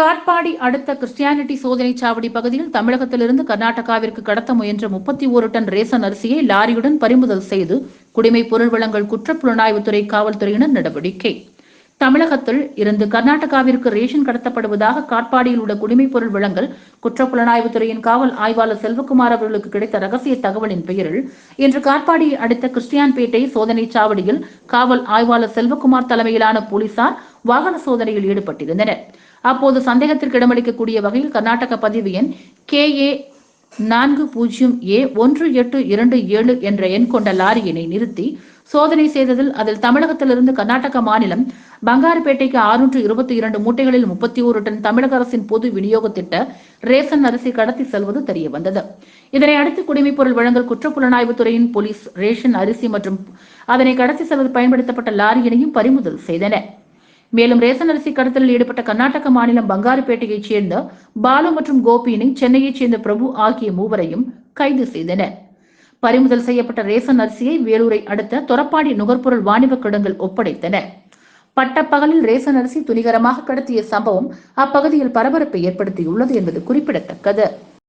காட்பாடி அடுத்த கிறிஸ்டியானிட்டி சோதனை சாவடி பகுதியில் தமிழகத்திலிருந்து கர்நாடகாவிற்கு கடத்த முயன்ற முப்பத்தி ஒரு டன் ரேசன் அரிசியை லாரியுடன் பறிமுதல் செய்து குடிமை பொருள் வழங்கல் குற்றப்புலனாய்வுத்துறை காவல்துறையினர் நடவடிக்கை. தமிழகத்தில் இருந்து கர்நாடகாவிற்கு ரேஷன் கடத்தப்படுவதாக காட்பாடியில் உள்ள குடிமைப் பொருள் வழங்கல் குற்றப்புலனாய்வுத்துறையின் காவல் ஆய்வாளர் செல்வகுமார் அவர்களுக்கு கிடைத்த ரகசிய தகவலின் பெயரில் இன்று காட்பாடியை அடுத்த கிறிஸ்டியான்பேட்டை சோதனை சாவடியில் காவல் ஆய்வாளர் செல்வகுமார் தலைமையிலான போலீசார் வாகன சோதனையில் ஈடுபட்டிருந்தனர். அப்போது சந்தேகத்திற்கு இடமளிக்கக்கூடிய வகையில் கர்நாடக பதிவு எண் கே ஏ நான்கு பூஜ்ஜியம் ஏ ஒன்று எட்டு இரண்டு ஏழு என்ற எண் கொண்ட லாரியினை நிறுத்தி சோதனை செய்ததில் அதில் தமிழகத்திலிருந்து கர்நாடக மாநிலம் பங்காரப்பேட்டைக்கு ஆறுநூற்று இருபத்தி இரண்டு மூட்டைகளில் முப்பத்தி ஒரு டன் தமிழக அரசின் பொது விநியோக திட்ட ரேசன் அரிசி கடத்தி செல்வது தெரிய வந்தது இதனை அடுத்து குடிமைப்பொருள் வழங்கல் குற்றப்புலனாய்வு துறையின் போலீஸ் ரேஷன் அரிசி மற்றும் அதனை கடத்தி செல்வது பயன்படுத்தப்பட்ட லாரியினையும் பறிமுதல் செய்தனர் மேலும் ரேசன் அரிசி கடத்தலில் ஈடுபட்ட கர்நாடக மாநிலம் பங்காரப்பேட்டையைச் சேர்ந்த பாலு மற்றும் கோபியினை சென்னையைச் சேர்ந்த பிரபு ஆகிய மூவரையும் கைது செய்தனர் பறிமுதல் செய்யப்பட்ட ரேசன் அரிசியை வேலூரை அடுத்த தொரப்பாடி நுகர்பொருள் வாணிப கிடங்கில் ஒப்படைத்தனர். பட்டப்பகலில் ரேசன் அரிசி துணிகரமாக கடத்திய சம்பவம் அப்பகுதியில் பரபரப்பை ஏற்படுத்தியுள்ளது என்பது குறிப்பிடத்தக்கது.